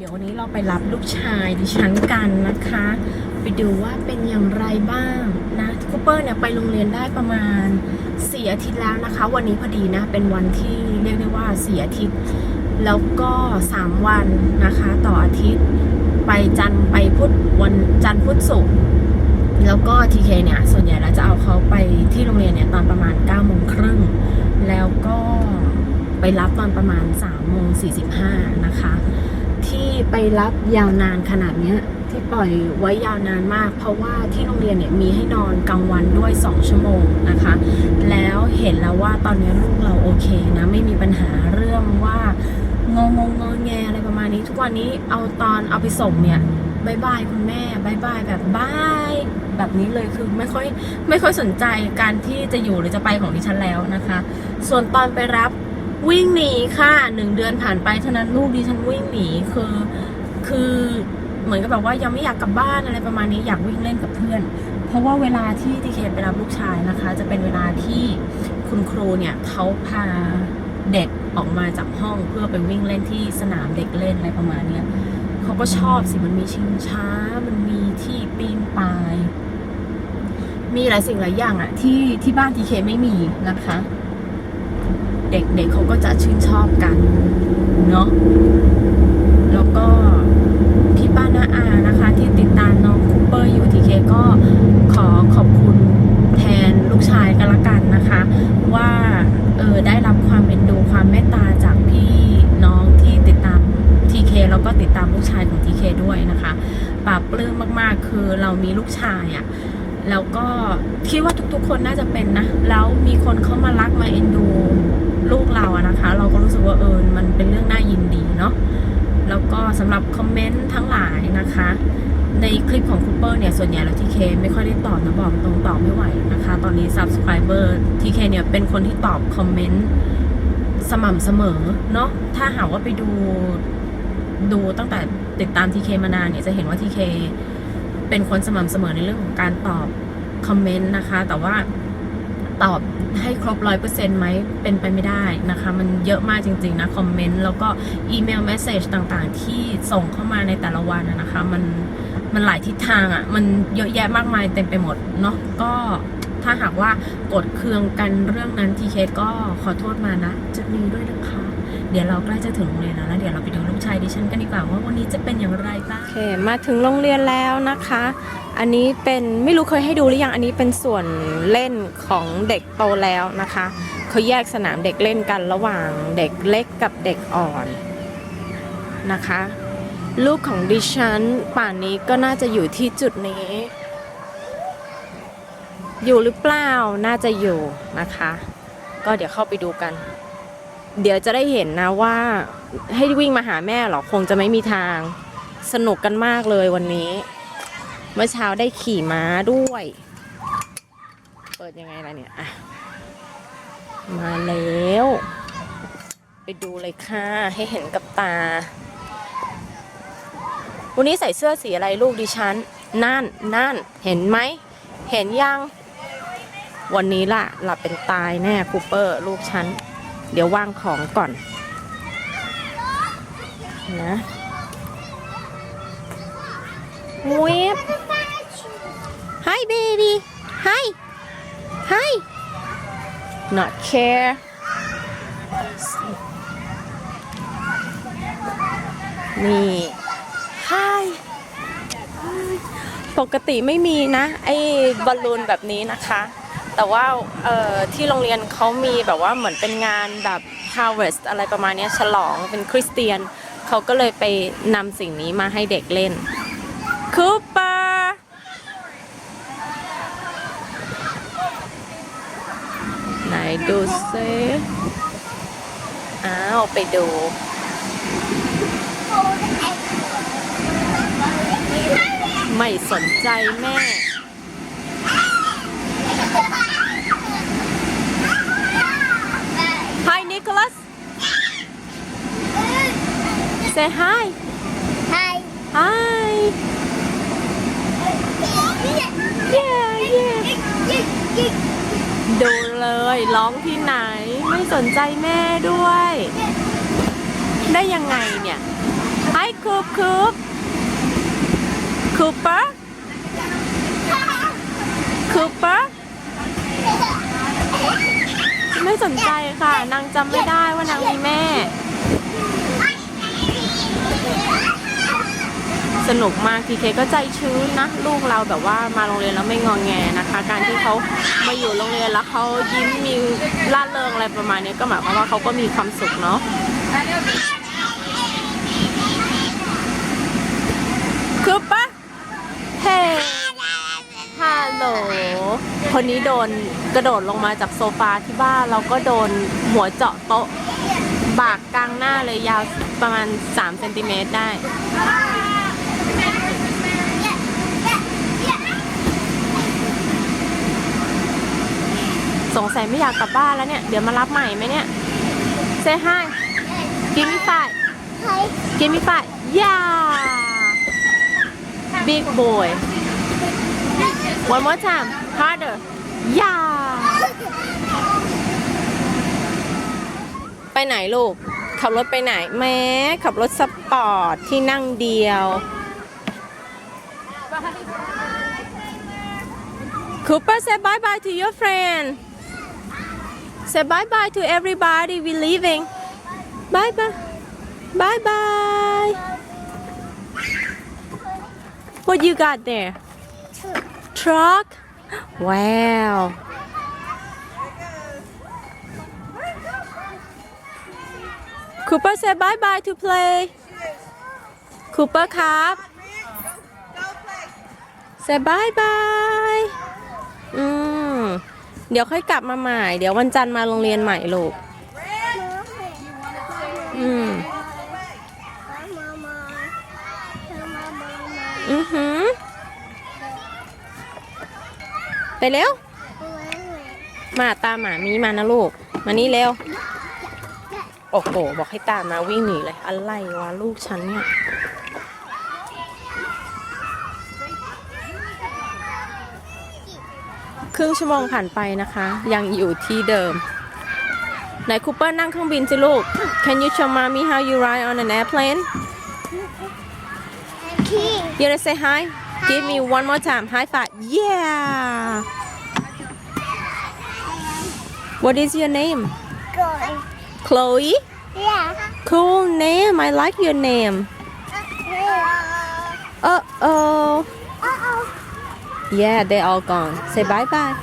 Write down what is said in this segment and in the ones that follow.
เดี๋ยววันนี้เราไปรับลูกชายดิฉันกันนะคะ ไปดูว่าเป็นอย่างไรบ้างนะคูเปอร์เนี่ยไปโรงเรียนได้ประมาณสี่อาทิตย์แล้วนะคะ วันนี้พอดีนะเป็นวันที่เรียกได้ว่าสี่อาทิตย์ แล้วก็สามวันนะคะ ต่ออาทิตย์ ไปจันทร์ไปพุธวันจันทร์พุธศุกร์แล้วก็ทีเคเนี่ยส่วนใหญ่แล้วจะเอาเขาไปที่โรงเรียนเนี่ยตอนประมาณ9ก้าโมงครึ่งแล้วก็ไปรับตอนประมาณ3ามโมงสีนะคะ ที่ไปรับยาวนานขนาดเนี้ยที่ปล่อยไว้ยาวนานมาก เพราะว่าที่โรงเรียนเนี่ยมีให้นอนกลางวันด้วย 2 ชั่วโมงนะคะ แล้วเห็นแล้วว่าตอนนี้ลูกเราโอเคนะ ไม่มีปัญหาเรื่องว่างงงงอแงอะไรประมาณนี้ ทุกวันนี้เอาตอนเอาไปส่งเนี่ยบายบายคุณแม่บายบายแบบบายแบบนี้เลยคือไม่ค่อยไม่ค่อยสนใจการที่จะอยู่หรือจะไปของดิฉันแล้วนะคะ ส่วนตอนไปรับ วิ่งหนีค่ะหนึ่งเดือนผ่านไปเท่านั้นลูกดิฉันวิ่งหนีคือคือเหมือนกับแบบว่ายังไม่อยากกลับบ้านอะไรประมาณนี้อยากวิ่งเล่นกับเพื่อน เพราะว่าเวลาที่ทีเคไปรับลูกชายนะคะ จะเป็นเวลาที่คุณครูเนี่ยเขาพาเด็กออกมาจากห้องเพื่อไปวิ่งเล่นที่สนามเด็กเล่นอะไรประมาณเนี้ยเขาก็ชอบสิมันมีชิงช้า มันมีที่ปีนป่าย มีหลายสิ่งหลายอย่างอะที่ที่บ้านทีเคไม่มีนะคะ เด็กๆเขาก็จะชื่นชอบกันเนาะแล้วก็พี่ป้าน้าอานะคะ ที่ติดตามน้องคูเปอร์อยู่ทีเคก็ขอขอบคุณแทนลูกชายกันละกันนะคะ ว่าเออได้รับความเอ็นดูความเมตตาจากพี่น้องที่ติดตามทีเคแล้วก็ติดตามลูกชายของทีเคด้วยนะคะปลาบปลื้มมากๆ คือเรามีลูกชายอะ่ะ แล้วก็คิดว่าทุกๆ คนน่าจะเป็นนะ แล้วมีคนเข้ามารักมาเอ็นดูลูกเราอะนะคะ เราก็รู้สึกว่าเออมันเป็นเรื่องน่ายินดีเนาะแล้วก็สำหรับคอมเมนต์ทั้งหลายนะคะ ในคลิปของคูเปอร์เนี่ย ส่วนใหญ่แล้วทีเคไม่ค่อยได้ตอบนะบอกตรงตอบไม่ไหวนะคะ ตอนนี้ subscriber ทีเคเนี่ยเป็นคนที่ตอบคอมเมนต์สม่ำเสมอเนาะถ้าหากว่าไปดูดูตั้งแต่ติดตามทีเคมานานเนี่ยจะเห็นว่าทีเคเป็นคนสม่ำเสมอในเรื่องของการตอบ คอมเมนต์นะคะ แต่ว่าตอบให้ครบร้อยเปอร์เซ็นต์ไหมเป็นไปไม่ได้นะคะ มันเยอะมากจริง ๆ นะคอมเมนต์แล้วก็อีเมลเมสเซจต่างๆ ที่ส่งเข้ามาในแต่ละวันนะคะ มันมันหลายทิศทางอะ่ะ มันเยอะแยะมากมายเต็มไปหมดเนาะก็ถ้าหากว่ากดเคืองกันเรื่องนั้นทีเคสก็ขอโทษมานะจุดนี้ด้วยนะคะ เดี๋ยวเราใกล้จะถึงโรงเรียนแล้วแล้วเดี๋ยวเราไปดูลูกชายดิฉันกันดีกว่าว่าวันนี้จะเป็นอย่างไรบ้างโอเคมาถึงโรงเรียนแล้วนะคะ อันนี้เป็นไม่รู้เคยให้ดูหรือยังอันนี้เป็นส่วนเล่นของเด็กโตแล้วนะคะเขาแยกสนามเด็กเล่นกันระหว่างเด็กเล็กกับเด็กอ่อนนะคะลูกของดิฉันป่านนี้ก็น่าจะอยู่ที่จุดนี้ อยู่หรือเปล่าน่าจะอยู่นะคะ ก็เดี๋ยวเข้าไปดูกัน เดี๋ยวจะได้เห็นนะว่าให้วิ่งมาหาแม่หรอคงจะไม่มีทางสนุกกันมากเลยวันนี้ เมื่อเช้าได้ขี่ม้าด้วย เปิดยังไงล่ะเนี่ยอะมาแล้ว ไปดูเลยค่ะ ให้เห็นกับตา วันนี้ใส่เสื้อสีอะไรลูกดิฉัน นั่นนั่นเห็นไหม เห็นยัง วันนี้ล่ะ หลับเป็นตายแน่คูเปอร์ ลูกฉัน เดี๋ยววางของก่อนนะ Whip. Hi, baby. Hi. Hi. Not care. นี่ Hi. ปกติไม่มีนะ ไอ้บอลลูนแบบนี้นะคะ แต่ว่าที่โรงเรียนเขามีแบบว่าเหมือนเป็นงานแบบ harvest อะไรประมาณนี้ฉลองเป็นคริสเตียน เขาก็เลยไปนำสิ่งนี้มาให้เด็กเล่นคูเปอร์ไหนดูซิอ้าวไปดูไม่สนใจแม่ Hi Nicholas Say hi Hi. Hi Yeah yeah ดูเลยร้องที่ไหนไม่สนใจแม่ด้วย ได้ยังไงเนี่ย Hi คูปคูปคูปเปอร์คูปเปอร์ ไม่สนใจค่ะ นางจำไม่ได้ว่านางมีแม่ สนุกมากทีเคก็ใจชื้นนะ ลูกเราแบบว่ามาโรงเรียนแล้วไม่งองแงนะคะ การที่เขามาอยู่โรงเรียนแล้วเขายิ้มมีร่าเริงอะไรประมาณนี้ก็หมายความว่าเขาก็มีความสุขเนาะคือปะเฮ้ฮั ลคนนี้โดนกระโดดลงมาจากโซฟาที่บ้านเราก็โดนหัวเจาะโต๊ะ บากกลางหน้าเลยยาวประมาณ3เซนติเมตรได้สงสัยไม่อยากกลับบ้านแล้วเนี่ย เดี๋ยวมารับใหม่ไหมเนี่ย Say hi Give me five Give me five Yeah Big boy One more time Harder Yeah ไปไหนลูก ขับรถไปไหน แม้ขับรถสปอร์ตที่นั่งเดียว Cooper say bye bye to your friend Say bye bye to everybody. We leaving. Bye bye. Bye bye. What you got there? Truck. Wow. Cooper said bye bye to play. Cooper ครับ Say bye bye. อืมเดี๋ยวค่อยกลับมาใหม่ เดี๋ยววันจันทร์มาโรงเรียนใหม่ลูก อืมอือหือ ไปเร็ว มาตามหมามีมานะลูก มานี่เร็ว โอ้โห บอกให้ตามมาวิ่งหนีเลย อะไรวะลูกฉันเนี่ย ครึ่งชั่วโมงผ่านไปนะคะ ยังอยู่ที่เดิมไหนคูเปอร์นั่งเครื่องบินสิลูก Can you show mommy how you ride on an airplane You wanna say hi Give me one more time high five Yeah What is your name Chloe Cool name I like your name Uh oh Yeah they all gone Say bye bye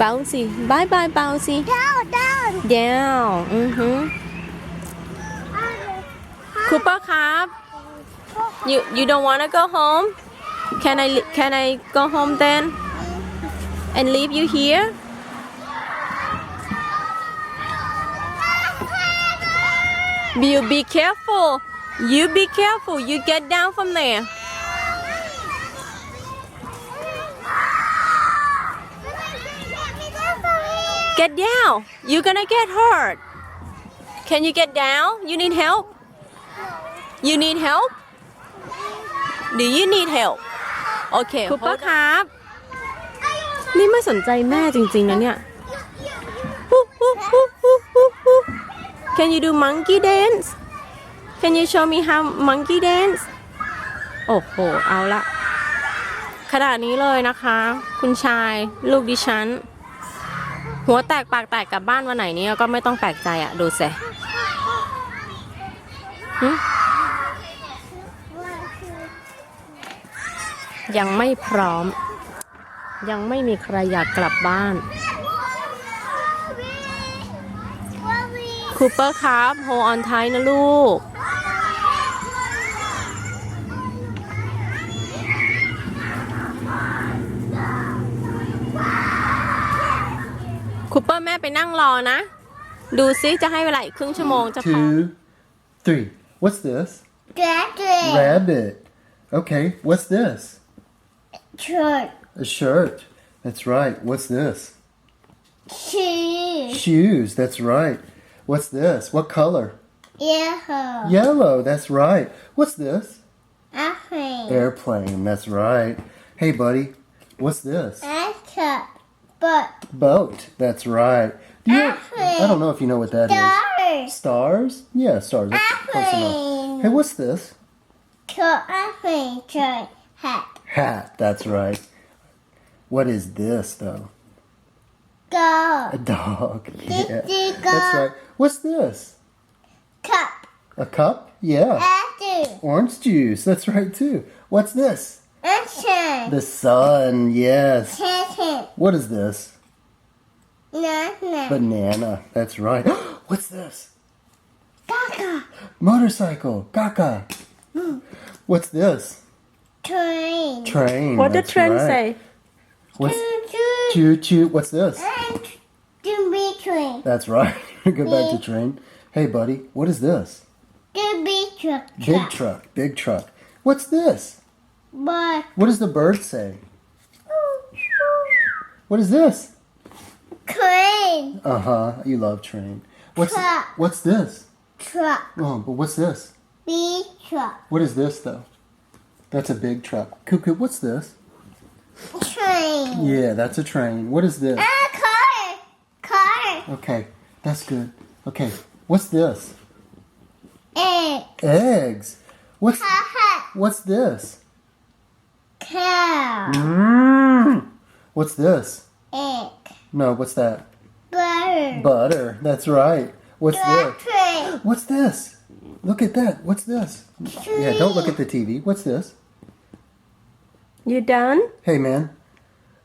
Bouncy Bye bye Bouncy Down อือหือคูเปอร์ครับ you you don't wanna go home? Can I can I go home then? And leave you here? You be careful. You be careful. You get down from there. Get down. You're gonna get hurt. Can you get down? You need help? You need help do you need help โอเคคูเปอร์ครับ นี่ไม่สนใจแม่จริง ๆ นะเนี่ย Can you do monkey dance Can you show me how monkey dance โอ้โห เอาละขนาดนี้เลยนะคะ คุณชายลูกดิฉัน หัวแตกปากแตกกลับบ้านวันไหนเนี่ยก็ไม่ต้องแปลกใจอะดูเส ยังไม่พร้อม ยังไม่มีใครอยากกลับบ้านคูเปอร์ครับโฮออนไทนะลูก คูเปอร์แม่ไปนั่งรอนะ ดูซิจะให้เวลาอีกครึ่งชั่วโมงจะพอ two, three. What's this? Rabbit. Okay, what's this? Church. A shirt. That's right. What's this? Cheese. Shoes. That's right. What's this? What color? Yellow. Yellow. That's right. What's this? Apple. Airplane. That's right. Hey, buddy. What's this? Apple. But Boat. That's right. Do you, I don't know if you know what that is. stars. Stars? Yeah, stars. That's close Hey, what's this? Cut off my shirt. Hat. Hat. That's right. What is this though? Go. A dog. Yeah. That's right. What's this? Cup. A cup? Yeah. Orange juice. That's right too. What's this? Action. The sun. Yes. What is this? Nana. Banana. That's right. What's this? Gaga. Motorcycle. Kaka. What's this? Train. Train. What the train right. say What's Choo choo. choo choo? What's this? And the big train. That's right. Go back to train. Hey, buddy. What is this? The big truck. Big truck. Big truck. What's this? But What does the bird say? What is this? Train. Uh huh. You love train. What's Truck. what's this? Truck. Oh, but what's this? Big truck. What is this though? That's a big truck. Cuckoo. What's this? Train. Yeah, that's a train. What is this? Ah, car. Car. Okay, that's good. Okay, what's this? Egg. Eggs. What's Ha ha. what's this? Cow. Mmm. What's this? Egg. No, what's that? Butter. Butter. That's right. What's this? What's this? Look at that. What's this? Yeah, don't look at the TV. What's this? You done? Hey, man.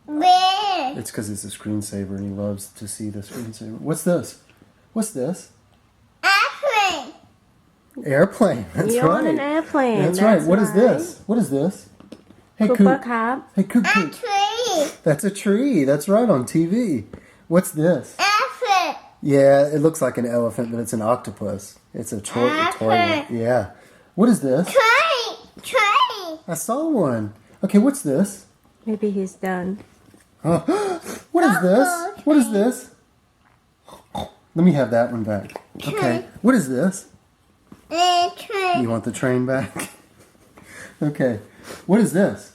Where? It's because it's a screensaver and he loves to see the screensaver. What's this? What's this? Airplane. Airplane. That's You're right. on an airplane. That's, right. What is this? What is this? Hey, Cooper Hey, Coop. A tree. That's a tree. That's right on TV. What's this? Elephant. Yeah, it looks like an elephant, but it's an octopus. It's a toy. Toy. Yeah. What is this? Train. Train. I saw one. Okay, what's this? maybe he's done what is this? Uh-oh, What is this? Let me have that one back. Okay. What is this? A train. You want the train back? okay. What is this?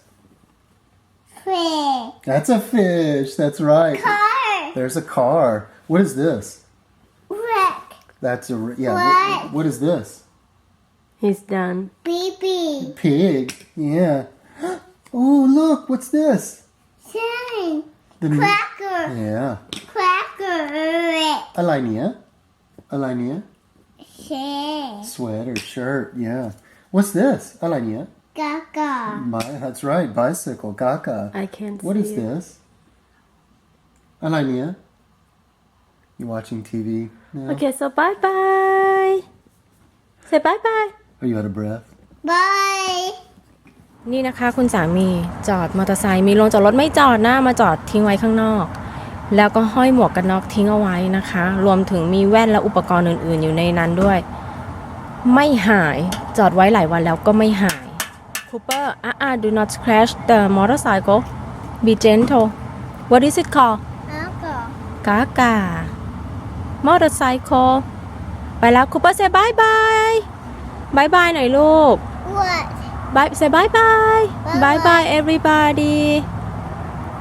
Fish. That's a fish. That's right. Car. There's a car. What is this? Wreck. That's a yeah. What? What, what is this? he's done Baby. Pig. Yeah. Oh, look. What's this? Train. The Cracker. yeah. Cracker. Wreck. Alania. Alania. Share. Sweater, shirt. Yeah. What's this? Alania. Gaga. My, that's right. Bicycle. Kaka. I can't What see is it. this? Alania. You watching TV now? okay so bye bye say bye bye Are you out of breath? Bye. นี่นะคะคุณสามีจอดมอเตอร์ไซค์มีโรงจอดรถไม่จอดนะมาจอดทิ้งไว้ข้างนอก แล้วก็ห้อยหมวกกันน็อกทิ้งเอาไว้นะคะ รวมถึงมีแว่นและอุปกรณ์อื่น ๆ อยู่ในนั้นด้วย ไม่หายจอดไว้หลายวันแล้วก็ไม่หายคูเปอร์อะอะ do not scratch the motorcycle be gentle what is it called Uncle. กากามอเตอร์ไซค์ไปแล้วคูเปอร์เซบายบายบายบายหน่อยลูก What? Bye, say bye bye. Bye Bye bye, everybody.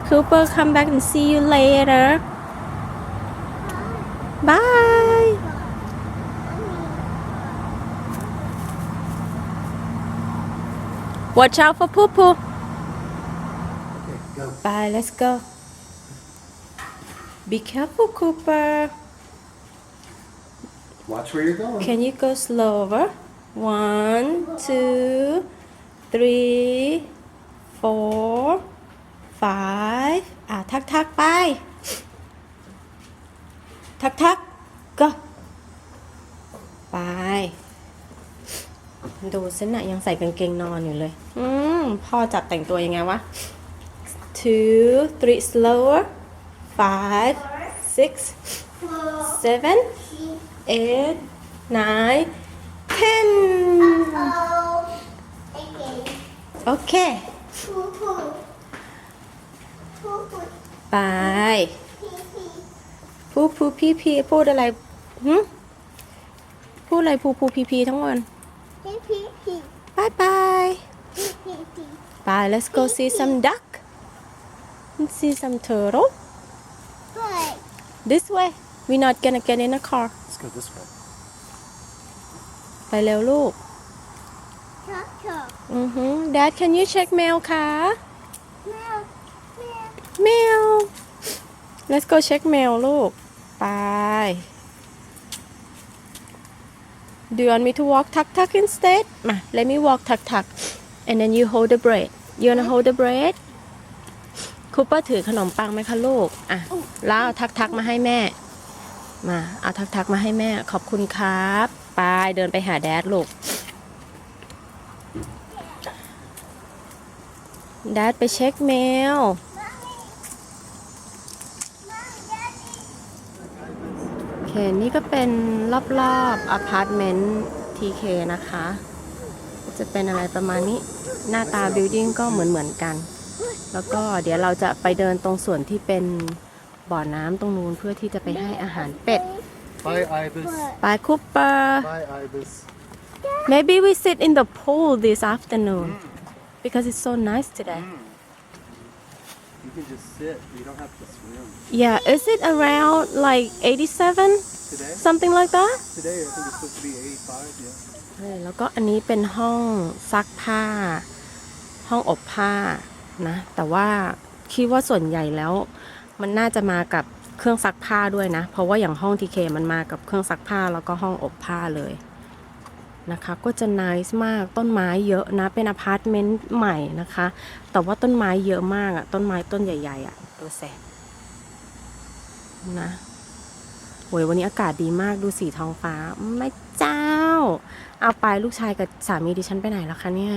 Cooper, come back and see you later. Bye. Watch out for poo poo. Okay, go. Bye, let's go. Be careful, Cooper. Watch where you're going. Can you go slower? One, two, three, four, five อะทักทักไป ทักทักก็ ไป ดูสินะยังใส่กางเกงนอนอยู่เลย อืม พ่อจับแต่งตัวยังไงวะ two three slower five six seven eight, nine, Okay. Okay. Poo poo. Poo poo. ไป Pee pee. พูพูพี่พีพูดอะไรหึพูดอะไรพูพูพีพีทั้งวัน Pee pee pee. บายบาย Pee pee pee. ไป let's go see some duck and see some turtle But this way we not gonna get in a car Let's go this way. ไปเร็วลูก Chop, chop. อือฮึ Dad can you check mail คะ Meow, meow. mail let's go check mail ลูก ไป Do you want me to walk tuck tuck instead มา let me walk tuck tuck and then you hold the bread you wanna hold the bread คูเปอร์ถือขนมปังไหมคะลูก อะ แล้วเอาทักทักมาให้แม่ มา เอาทักทักมาให้แม่ ขอบคุณครับ ไป เดินไปหาแดดลูก ดดไปเช็คเมลโอเค นี่ก็เป็นรอบๆอพาร์ตเมนต์ TK นะคะ จะเป็นอะไรประมาณนี้ หน้าตาบิลดิ้งก็เหมือนๆกัน แล้วก็เดี๋ยวเราจะไปเดินตรงส่วนที่เป็นบ่อน้ำตรงนู้นเพื่อที่จะไปให้อาหารเป็ด Bye, Ibis. ไปคูเปอร์ Bye, Ibis. maybe we sit in the pool this afternoon because it's so nice today You can just sit. You don't have to swim. yeah is it around like 87 Today? something like that Today, I think it's supposed to be 85, yeah. เออแล้วก็อันนี้เป็นห้องซักผ้า ห้องอบผ้านะ แต่ว่าคิดว่าส่วนใหญ่แล้ว มันน่าจะมากับเครื่องซักผ้าด้วยนะ เพราะว่าอย่างห้องทีเคมันมากับเครื่องซักผ้าแล้วก็ห้องอบผ้าเลย นะคะก็จะนิสมากต้นไม้เยอะนะเป็นอพาร์ตเมนต์ใหม่นะคะ แต่ว่าต้นไม้เยอะมากอะต้นไม้ต้นใหญ่ๆอะดูแสนะโหยวันนี้อากาศดีมากดูสีท้องฟ้าไม่เจ้า เอาไปลูกชายกับสามีดิฉันไปไหนแล้วคะเนี่ย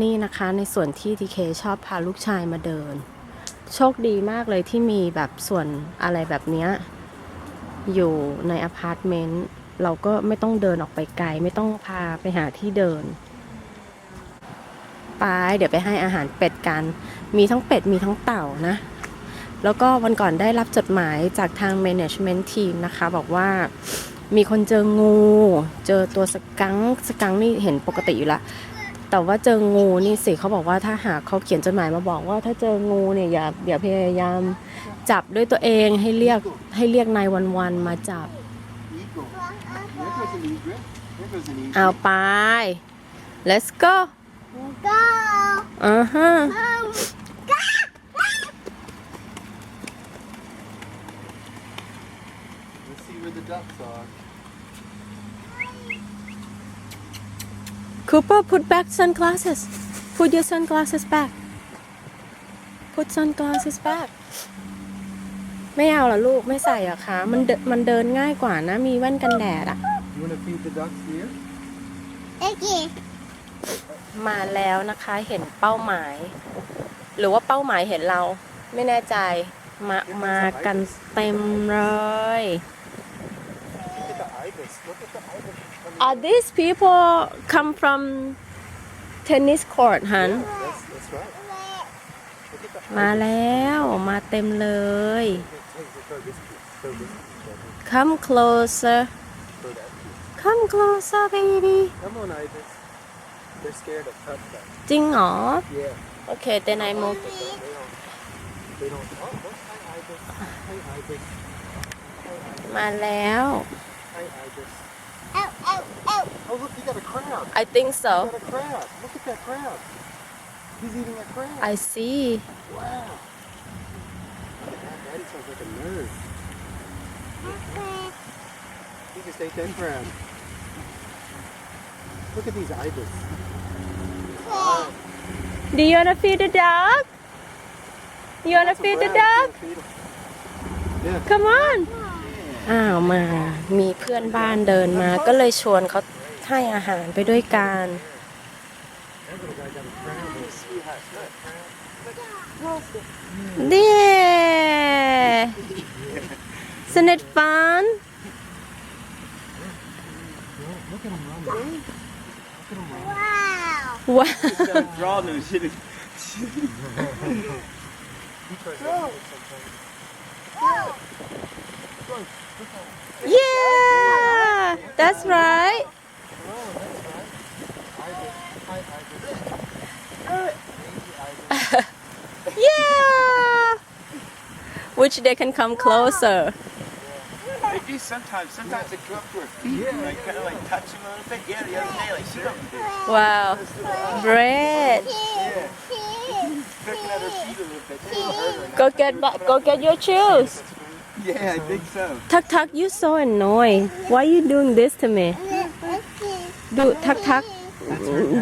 นี่นะคะในส่วนที่ทีเคชอบพาลูกชายมาเดิน โชคดีมากเลยที่มีแบบส่วนอะไรแบบเนี้ยอยู่ในอพาร์ตเมนต์ เราก็ไม่ต้องเดินออกไปไกล ไม่ต้องพาไปหาที่เดินไปเดี๋ยวไปให้อาหารเป็ดกัน มีทั้งเป็ดมีทั้งเต่านะ แล้วก็วันก่อนได้รับจดหมายจากทาง management team นะคะ บอกว่ามีคนเจองู เจอตัวสกังสกังนี่เห็นปกติอยู่ละแต่ว่าเจองูนี่สิเขาบอกว่าถ้าหากเขาเขียนจดหมายมาบอกว่าถ้าเจองูเนี่ยอย่าอย่าพยายามจับด้วยตัวเองให้เรียกให้เรียกนายวันวันมาจับ Eagle. There goes an egret. There goes an egret. เอาไป let's go Go. อือฮะ Um, Let's see where the ducks are. Cooper put back sunglasses put your sunglasses back put sunglasses back ไม่เอาเหรอลูกไม่ใส่เหรอคะมันเดินมันเดินง่ายกว่านะ มีแว่นกันแดดอะ You want to feed the ducks here? okay. มาแล้วนะคะเห็นเป้าหมาย หรือว่าเป้าหมายเห็นเรา ไม่แน่ใจมามากันเต็มเลย Look at the ibis. Look at the ibis. coming Are these people come from tennis court ฮัน in. That's, that's right. Look at the มาแล้วมาเต็มเลย Hey, throw this piece. Throw this piece. Come closer Throw that piece. Come closer baby Come on, ibis. They're scared of cutback. จริงเหรอ Yeah. โอเค then I move They don't. They don't. Oh, look. Hi, ibis. Hi, ibis. มาแล้ว Hi, ibis. Ow, ow, ow. Oh, look, he got a crab. I think He so got a crab. Look at that crab. He's eating a crab. I see Wow. Look at that. Daddy sounds like a nerd. Okay. He just ate that crab. Look at these ibis. Do you wanna feed the dog You wanna feed the dog Yeah. Come on อ้าวมา มีเพื่อนบ้านเดินมา ก็เลยชวนเขาให้อาหารไปด้วยกัน That little guy got Look. เด้สนิทฟัน Look at him running. Wow. ว้าว drawn and shit. He tries to eat it sometimes. yeah that's right Oh, that's right. Ibis. Hi, ibis. yeah which they can come closer If you sometimes. Sometimes they go up to her feet, and like kind of like touch them a little bit. Yeah, the other day, like she got wow bread picking at her feet a little bit. They don't hurt her. go get ba- go get your shoes Yeah, I think so. Tuck Tuck you so annoying why you doing this to me ดูทักทัก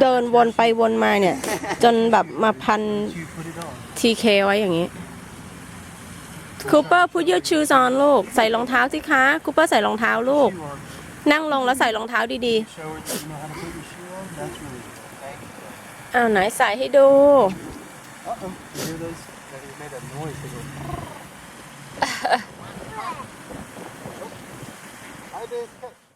เดินวนไปวนมาเนี่ย จนแบบมาพัน You put it on. TK ไว้อย่างนี้ คูเปอร์ put your shoes on ลูก ใส่รองเท้าสิคะคูเปอร์ใส่รองเท้าลูก You on. นั่งลงแล้วใส่รองเท้าดี Show her that you know how to put your shoe on. That's really good. ๆอ้าวไหนใส่ให้ดู Uh-oh. You hear those? That he made that noise.